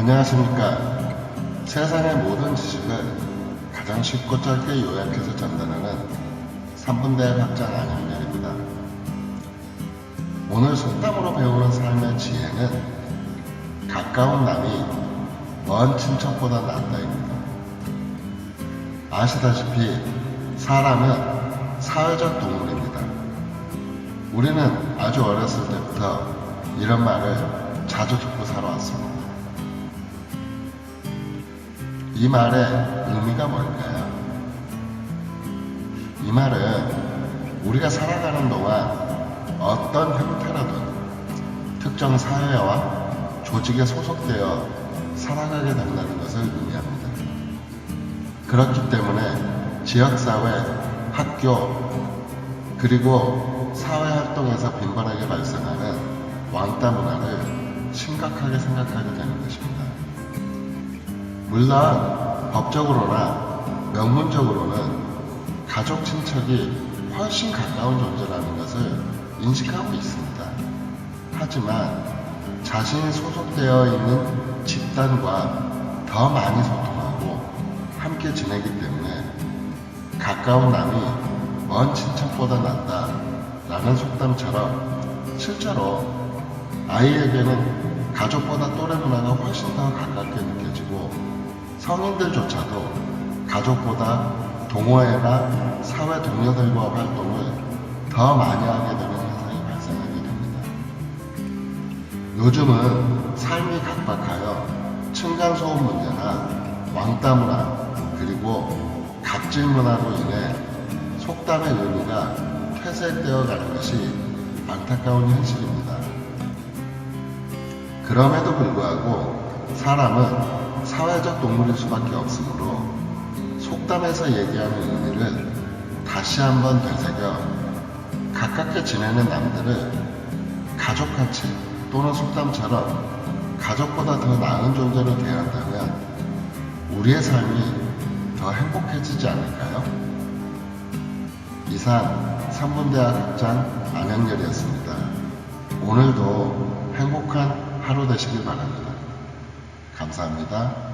안녕하십니까. 세상의 모든 지식을 가장 쉽고 짧게 요약해서 전달하는 3분대 확장 안양렬입니다. 오늘 속담으로 배우는 삶의 지혜는 가까운 남이 먼 친척보다 낫다입니다. 아시다시피 사람은 사회적 동물입니다. 우리는 아주 어렸을 때부터 이런 말을 자주 듣고 살아왔습니다. 이 말의 의미가 뭘까요? 이 말은 우리가 살아가는 동안 어떤 형태라든 특정 사회와 조직에 소속되어 살아가게 된다는 것을 의미합니다. 그렇기 때문에 지역사회, 학교, 그리고 사회활동에서 빈번하게 발생하는 왕따 문화를 심각하게 생각하게 되는 것입니다. 물론 법적으로나 명문적으로는 가족 친척이 훨씬 가까운 존재라는 것을 인식하고 있습니다. 하지만 자신이 소속되어 있는 집단과 더 많이 소통하고 함께 지내기 때문에 가까운 남이 먼 친척보다 낫다 라는 속담처럼 실제로 아이에게는 가족보다 또래 문화가 훨씬 더 가깝게 느껴지고 성인들조차도 가족보다 동호회나 사회 동료들과 활동을 더 많이 하게 되는 현상이 발생하게 됩니다. 요즘은 삶이 각박하여 층간소음 문제나 왕따 문화 그리고 갑질 문화로 인해 속담의 의미가 퇴색되어 가는 것이 안타까운 현실입니다. 그럼에도 불구하고 사람은 사회적 동물일 수밖에 없으므로 속담에서 얘기하는 의미를 다시 한번 되새겨 가깝게 지내는 남들을 가족같이 또는 속담처럼 가족보다 더 나은 존재로 대한다면 우리의 삶이 더 행복해지지 않을까요? 이상 3분대학 학장 안양열이었습니다. 오늘도 행복한 하루 되시길 바랍니다. 감사합니다.